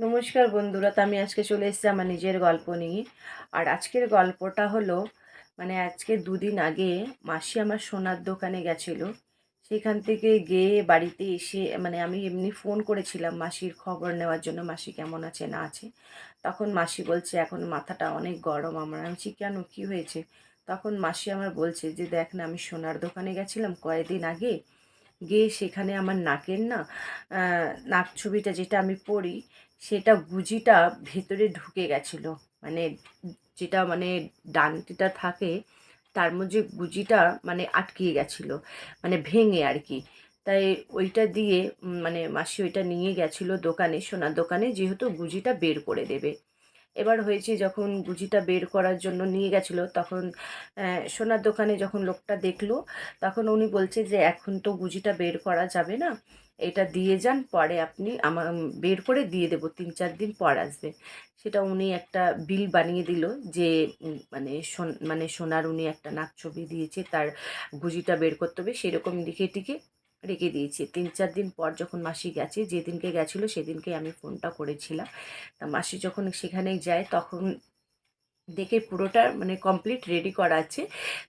নমস্কার বন্ধুরা তো আমি আজকে চলে এসেছি আমার নিজের গল্প নিয়ে। আর আজকের গল্পটা হলো মানে আজকে দুদিন আগে মাসি আমার সোনার দোকানে গেছিল। সেখান থেকে গিয়ে বাড়িতে এসে মানে আমি এমনি ফোন করেছিলাম মাসির খবর নেওয়ার জন্য মাসি কেমন আছে না আছে। তখন মাসি বলছে এখন মাথাটা অনেক গরম আমার। আমি বলছি, কেন? কী হয়েছে? তখন মাসি আমার বলছে যে দেখ না আমি সোনার দোকানে গেছিলাম কয়েকদিন আগে। গিয়ে সেখানে আমার নাকের না নাক ছবিটা যেটা আমি পড়ি সেটা গুজিটা ভেতরে ঢুকে গেছিল। মানে যেটা মানে ডানটিটা থাকে, তার মধ্যে গুজিটা মানে আটকিয়ে গেছিল মানে ভেঙে আর কি। তাই ওইটা দিয়ে মানে মাসি ওইটা নিয়ে গেছিল দোকানে, সোনার দোকানে, যেহেতু গুজিটা বের করে দেবে। এবার হয়েছে যখন গুজিটা বের করার জন্য নিয়ে গেছিল, তখন সোনার দোকানে যখন লোকটা দেখল, তখন উনি বলছে যে, এখন তো গুজিটা বের করা যাবে না, এটা দিয়ে যান, পরে আপনি আমার বের করে দিয়ে দেবো, তিন চার দিন পর আসবে। সেটা উনি একটা বিল বানিয়ে দিল যে মানে মানে সোনার উনি একটা নাক ছবি দিয়েছে, তার গুজিটা বের করতে হবে, সেরকম লিখে টিকে রেখে দিয়েছি। তিন, চার দিন পর যখন মাসি গেছে, যেদিনকে গেছিল সেদিনকে আমি ফোনটা করেছিলাম। তা মাসি যখন সেখানে যায়, তখন দেখে পুরোটা মানে কমপ্লিট রেডি করা আছে।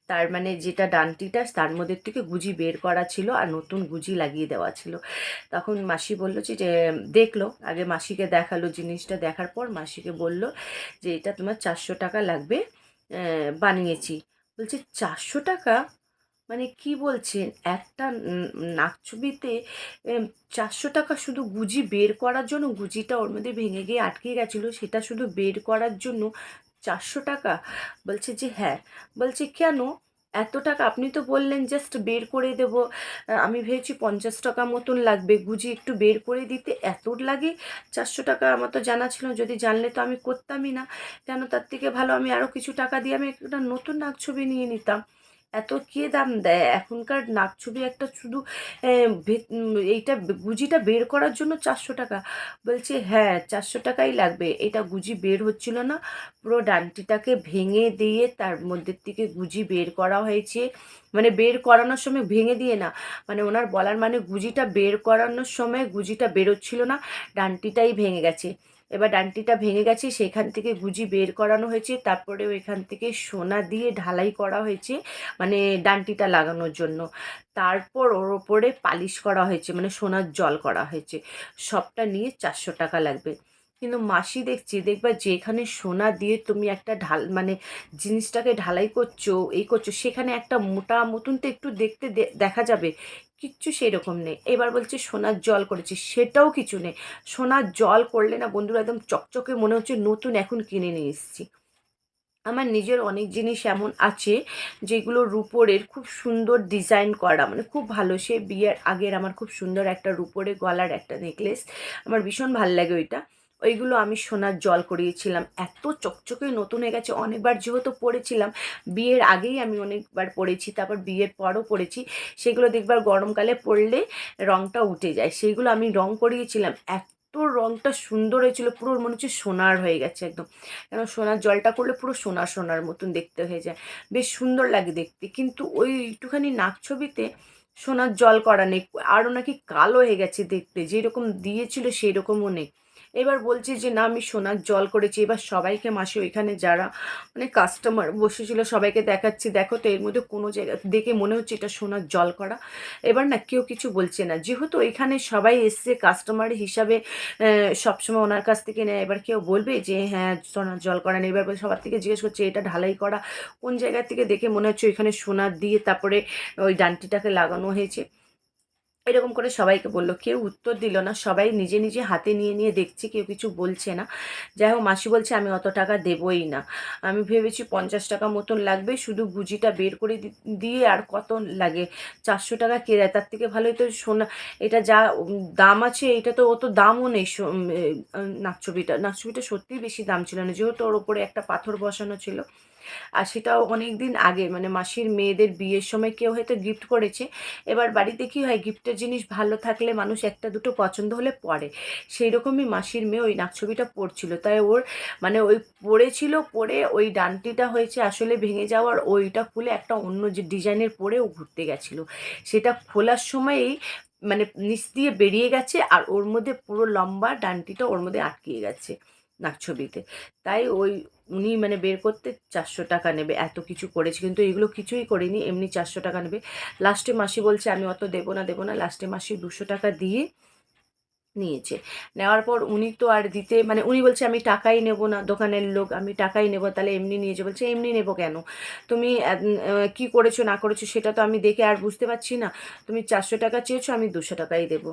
তার মানে যেটা ডানটিটা, তার মধ্যে থেকে গুজি বের করা ছিল আর নতুন গুজি লাগিয়ে দেওয়া ছিল। তখন মাসি বলল যে দেখল, আগে মাসিকে দেখাল জিনিসটা, দেখার পর মাসিকে বলল যে, এটা তোমার চারশো টাকা লাগবে বানিয়েছি। বলছে, চারশো টাকা? মানে কি বলছেন? একটা নাকছবিতে চারশো টাকা শুধু গুজি বের করার জন্য, গুজিটা ওর মধ্যে ভেঙে গিয়ে আটকে গেছিল, সেটা শুধু বের করার জন্য চারশো টাকা? বলছে যে হ্যাঁ। বলছে কেন? এত টাকা আপনি তো বললেন জাস্ট বের করে দেবো। আমি ভেবেছি পঞ্চাশ টাকা মতন লাগবে। গুজি একটু বের করে দিতে এত লাগে? চারশো টাকা আমার তো জানা ছিল। যদি জানলে তো আমি করতামই না। কেন? তার থেকে ভালো আমি আরও কিছু টাকা দিয়ে আমি একটা নতুন নাক ছবি নিয়ে নিতাম। এত কে দাম দেয়? এখনকার নাক ছবি একটা শুধু এইটা গুজিটা বের করার জন্য চারশো টাকা। বলছে হ্যাঁ চারশো টাকাই লাগবে। এটা গুজি বের হচ্ছিল না। পুরো ডান্টিটাকে ভেঙে দিয়ে তার মধ্যে থেকে গুজি বের করা হয়েছে। মানে বের করানোর সময় ভেঙে দিয়ে না। মানে ওনার বলার মানে গুজিটা বের করানোর সময় গুজিটা বেরোচ্ছিল না। ডান্টিটাই ভেঙে গেছে। এবার ডান্টিটা ভেঙে গেছে, সেখান থেকে গুজি বের করানো হয়েছে তারপরে ওইখান থেকে সোনা দিয়ে ঢালাই করা হয়েছে মানে ডান্টিটা লাগানোর জন্য। তারপর ওর ওপরে পালিশ করা হয়েছে মানে সোনার জল করা হয়েছে। সবটা নিয়ে চারশো টাকা লাগবে। কিন্তু মাসি দেখছি, দেখবা যেখানে সোনা দিয়ে তুমি একটা ঢাল মানে জিনিসটাকে ঢালাই করছ, এই করছ, সেখানে একটা মোটা মতন তো একটু দেখতে দেখা যাবে। কিচ্ছু সেরকম নেই। এবার বলছে, সোনার জল করেছি। সেটাও কিছু নেই। সোনার জল করলে না বন্ধুরা একদম চকচকে মনে হচ্ছে নতুন এখন কিনে নিয়ে এসেছি। আমার নিজের অনেক জিনিস এমন আছে, যেগুলো রুপোরের খুব সুন্দর ডিজাইন করা মানে খুব ভালো। সে বিয়ের আগের আমার খুব সুন্দর একটা রূপোরে গলার একটা নেকলেস। আমার ভীষণ ভালো লাগে ওইটা। ওইগুলো আমি সোনার জল করিয়েছিলাম। এত চকচকে নতুন হয়ে গেছে, অনেকবার যেহেতু পড়েছিলাম, বিয়ের আগেই আমি অনেকবার পড়েছি, তারপর বিয়ের পরও পড়েছি, সেগুলো দেখবার গরমকালে পড়লে রঙটা উঠে যায়। সেইগুলো আমি রং করিয়েছিলাম এক এত রঙটা সুন্দর হয়েছিল, পুরো মনে হচ্ছে সোনার হয়ে গেছে একদম। কেন সোনার জলটা করলে পুরো সোনার সোনার মতন দেখতে হয়ে যায়। বেশ সুন্দর লাগে দেখতে, কিন্তু ওই একটুখানি নাক ছবিতে সোনার জল করা নেই, আরও নাকি কালো হয়ে গেছে দেখতে, যেরকম দিয়েছিল সেই রকমও নেই। এবার বলছি যে, না, আমি সোনার জল করেছি। এবার সবাইকে মাসে ওইখানে যারা মানে কাস্টমার বসেছিল, সবাইকে দেখাচ্ছি। দেখো তো, এর মধ্যে কোনো জায়গা, দেখে মনে হচ্ছে এটা সোনার জল করা। এবার না, কেউ কিছু বলছে না। যেহেতু এখানে সবাই এসছে কাস্টমার হিসাবে সবসময় ওনার কাছ থেকে নেয়। এবার কেউ বলবে যে হ্যাঁ সোনার জল করা নেই। এবার সবার থেকে জিজ্ঞেস করছে, এটা ঢালাই করা? কোন জায়গা থেকে দেখে মনে হচ্ছে ওইখানে সোনার দিয়ে তারপরে ওই ডান্টিটাকে লাগানো হয়েছে। এরকম করে সবাইকে বলল। কেউ উত্তর দিল না। সবাই নিজে নিজে হাতে নিয়ে নিয়ে দেখছে, কেউ কিছু বলছে না। যাই হোক, মাসি বলছে, আমি অত টাকা দেবই না। আমি ভেবেছি পঞ্চাশ টাকা মতন লাগবে। শুধু গুজিটা বের করে দিয়ে আর কত লাগে? চারশো টাকা কে দেয়? তার থেকে ভালোই তো সোনা, এটা যা দাম আছে, এটা তো অত দামও নেই। নাকছবিটা নাকছবিটা সত্যিই বেশি দাম ছিল না। যেহেতু ওর ওপরে একটা পাথর বসানো ছিল। আর সেটাও অনেক দিন আগে মানে মাসির মেয়েদের বিয়ের সময় কেউ হয়তো গিফট করেছে। এবার বাড়িতে কী হয় গিফটের জিনিস ভালো থাকলে মানুষ একটা দুটো পছন্দ হলে পরে। সেই রকমই মাসির মেয়ে ওই নাকছবিটা পড়ছিল তাই ওর মানে ওই পড়েছিল পরে ওই ডানটিটা হয়েছে আসলে ভেঙে যাওয়ার ওইটা খুলে একটা অন্য যে ডিজাইনের পরে ও ঘুরতে গেছিল। সেটা খোলার সময়ই মানে নিচ দিয়ে বেরিয়ে গেছে আর ওর মধ্যে পুরো লম্বা ডান্টিটা ওর মধ্যে আটকিয়ে গেছে। নাকছবিতে তাই ওই উনি মানে বের করতে চারশো টাকা নেবে, এত কিছু করেছে। কিন্তু এগুলো কিছুই করিনি, এমনি চারশো টাকা নেবে। লাস্টে মাসি বলছে, আমি অত দেবো না দেবো না। লাস্টে মাসি দুশো টাকা দিয়ে নিয়েছে। নেওয়ার পর উনি তো আর দিতে মানে উনি বলছে, আমি টাকাই নেব না, দোকানের লোক, আমি টাকাই নেব, তাহলে এমনি নিয়েছে বলছে, এমনি নেব কেন? তুমি কি করেছ, না করেছ, সেটা তো আমি দেখে আর বুঝতে পারছি না। তুমি চারশো টাকা চেয়েছো, আমি দুশো টাকাই দেবো।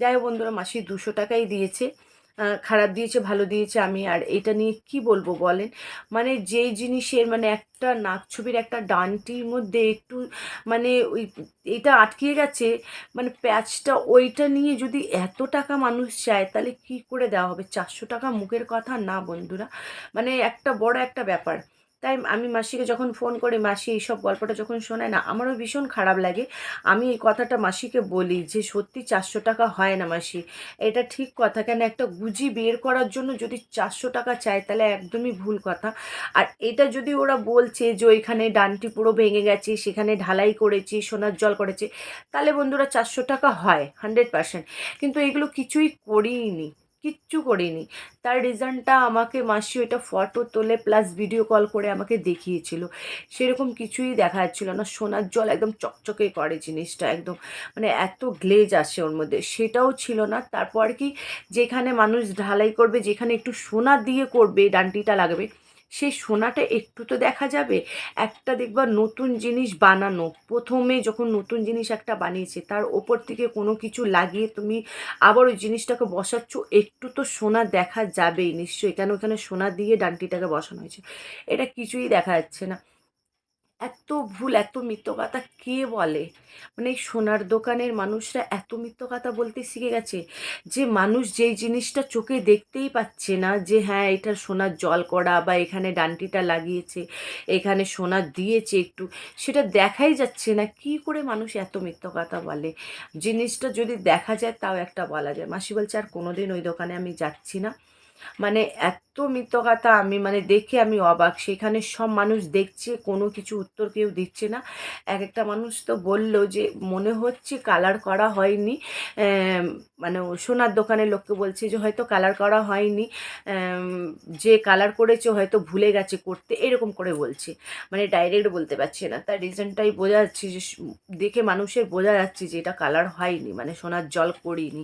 যাই বন্ধুরা, মাসি দুশো টাকাই দিয়েছে। খারাপ দিয়েছে, ভালো দিয়েছে আমি, আর এটা নিয়ে কি বলব বলেন? মানে যেই জিনিসের মানে একটা নাক ছবির একটা ডানটির মধ্যে একটু মানে ওই এটা আটকিয়ে গেছে মানে প্যাচটা ওইটা নিয়ে যদি এত টাকা মানুষ চায়, তাহলে কি করে দেওয়া হবে? চারশো টাকা মুখের কথা না বন্ধুরা। মানে একটা বড় একটা ব্যাপার। তাই আমি মাসিকে যখন ফোন করি, মাসি এইসব গল্পটা যখন শোনায় না, আমারও ভীষণ খারাপ লাগে। আমি এই কথাটা মাসিকে বলি যে, সত্যি চারশো টাকা হয় না মাসি। এটা ঠিক কথা। কেন একটা গুজি বের করার জন্য যদি চারশো টাকা চায় তাহলে একদমই ভুল কথা। আর এটা যদি ওরা বলছে যে, ওইখানে ডানটি পুরো ভেঙে গেছে, সেখানে ঢালাই করেছি, সোনার জল করেছে, তাহলে বন্ধুরা চারশো টাকা হয় হান্ড্রেড পার্সেন্ট কিন্তু এগুলো কিছুই করিনি। কিচ্ছু করিনি। তার রিজনটা আমাকে মাসি ওইটা ফটো তোলে প্লাস ভিডিও কল করে আমাকে দেখিয়েছিল। সেরকম কিছুই দেখা যাচ্ছিল না। সোনার জল একদম চকচকে করে জিনিসটা একদম। মানে এত গ্লেজ আসে ওর মধ্যে। সেটাও ছিল না। তারপর কি? যেখানে মানুষ ঢালাই করবে, যেখানে একটু সোনা দিয়ে করবে, ডান্টিটা লাগবে সেই সোনাটা একটু তো দেখা যাবে। একটা দেখবা নতুন জিনিস বানানো। প্রথমে যখন নতুন জিনিস একটা বানিয়েছে, তার ওপর থেকে কোনো কিছু লাগিয়ে তুমি আবার ওই জিনিসটাকে বসাচ্ছ, একটু তো সোনা দেখা যাবেই নিশ্চয়ই। কেন? ওখানে সোনা দিয়ে ডান্টিটাকে বসানো হয়েছে। এটা কিছুই দেখা যাচ্ছে না। এত ভুল, এত মিথ্য কথা কে বলে? মানে সোনার দোকানের মানুষরা এত মিথ্য কথা বলতে শিখে গেছে যে মানুষ যেই জিনিসটা চোখে দেখতেই পাচ্ছে না যে হ্যাঁ এটা সোনার জল করা বা এখানে ডান্টিটা লাগিয়েছে, এখানে সোনা দিয়েছে একটু, সেটা দেখাই যাচ্ছে না। কি করে মানুষ এত মিথ্য কথা বলে? জিনিসটা যদি দেখা যায় তাও একটা বলা যায়। মাসি বলছে, আর কোনোদিন ওই দোকানে আমি যাচ্ছি না। মানে এত মিথ্যকথা আমি মানে দেখে আমি অবাক। সেখানে সব মানুষ দেখছে, কোনো কিছু উত্তর কেউ দিচ্ছে না। এক একটা মানুষ তো বলল যে, মনে হচ্ছে কালার করা হয়নি। মানে সোনার দোকানের লোককে বলছে যে, হয়তো কালার করা হয়নি। যে কালার করেছে হয়তো ভুলে গেছে করতে। এরকম করে বলছে। মানে ডাইরেক্ট বলতে পারছে না। তার রিজনটাই বোঝা যাচ্ছে যে, দেখে মানুষের বোঝা যাচ্ছে যে, এটা কালার হয়নি। মানে সোনার জল করিনি।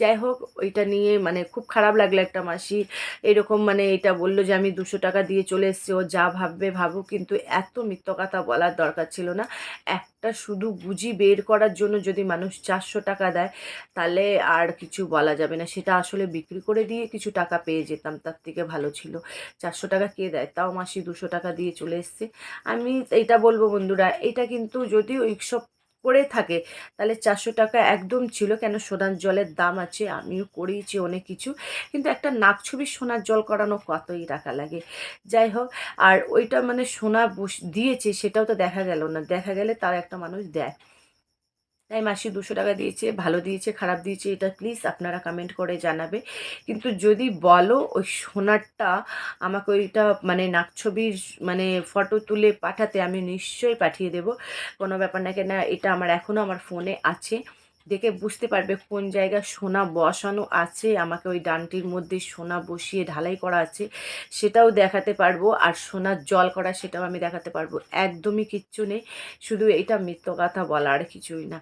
যাই হোক ওইটা নিয়ে মানে খুব খারাপ লাগল একটা মাসি। এরকম মানে এটা বলল যে, আমি দুশো টাকা দিয়ে চলে এসছি, ও যা ভাববে ভাবুক। কিন্তু এত মিথ্য কথা বলার দরকার ছিল না। একটা শুধু বুঝি বের করার জন্য যদি মানুষ চারশো টাকা দেয়, তাহলে আর কিছু বলা যাবে না। সেটা আসলে বিক্রি করে দিয়ে কিছু টাকা পেয়ে যেতাম, তার থেকে ভালো ছিল। চারশো টাকা কে দেয়? তাও মাসি দুশো টাকা দিয়ে চলে এসছে। আমি এটা বলব বন্ধুরা, এটা কিন্তু যদি ওই সব করে থাকে। তাহলে চারশো টাকা একদম ছিল কেন? সোনার জলের দাম আছে, আমিও করিয়েছি অনেক কিছু। কিন্তু একটা নাক ছবি সোনার জল করানো কতই টাকা লাগে। যাই হোক, আর ওইটা মানে সোনা দিয়েছে, সেটাও তো দেখা গেল না। দেখা গেলে তাও একটা মানুষ দেয়। তাই মাসি দুশো টাকা দিয়েছে, ভালো দিয়েছে, খারাপ দিয়েছে, এটা প্লিজ আপনারা কমেন্ট করে জানাবে। কিন্তু যদি বলো ওই সোনারটা আমাকে ওইটা মানে নাকছবির মানে ফটো তুলে পাঠাতে আমি নিশ্চয়ই পাঠিয়ে দেব। কোনো ব্যাপার না কেনা এটা আমার এখনও আমার ফোনে আছে। দেখে বুঝতে পারবে কোন জায়গায় সোনা বসানো আছে, আমাকে ওই ডানটির মধ্যে সোনা বসিয়ে ঢালাই করা আছে, সেটাও দেখাতে পারব। আর সোনার জল করা সেটাও আমি দেখাতে পারব। একদমই কিচ্ছু নেই। শুধু এটা মিথ্য কথা বলা আর কিছুই না।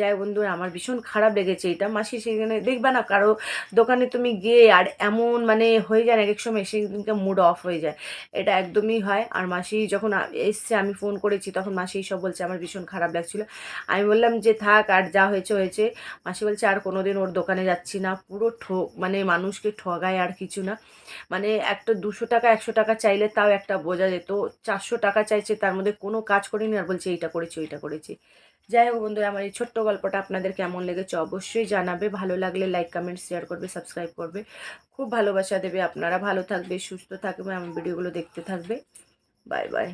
যাই বন্ধুরা, আমার ভীষণ খারাপ লেগেছে এটা। মাসি সেখানে দেখবে না, কারও দোকানে তুমি গিয়ে আর এমন মানে হয়ে যায় এক এক সময় সেদিনকে মুড অফ হয়ে যায়। এটা একদমই হয়। আর মাসি যখন এসছে, আমি ফোন করেছি, তখন মাসি সব বলছে, আমার ভীষণ খারাপ লাগছিল। আমি বললাম যে, থাক, আর যা হয়েছে হয়েছে। মাসি বলছে, আর কোনো দিন ওর দোকানে যাচ্ছি না। পুরো ঠোক মানে মানুষকে ঠগায় আর কিছু না। মানে একটা দুশো টাকা, একশো টাকা চাইলে তাও একটা বোঝা যেত। চারশো টাকা চাইছে, তার মধ্যে কোনো কাজ করিনি, আর বলছে, এইটা করেছি, ওইটা করেছি। যাই হোক বন্ধুরা, আমার এই ছোট্ট গল্পটা আপনাদের কেমন লেগেছে অবশ্যই জানাবে। ভালো লাগলে লাইক কমেন্ট শেয়ার করবে সাবস্ক্রাইব করবে। খুব ভালোবাসা দেবে আপনারা। ভালো থাকবে, সুস্থ থাকবে, আমার ভিডিওগুলো দেখতে থাকবে। Bye bye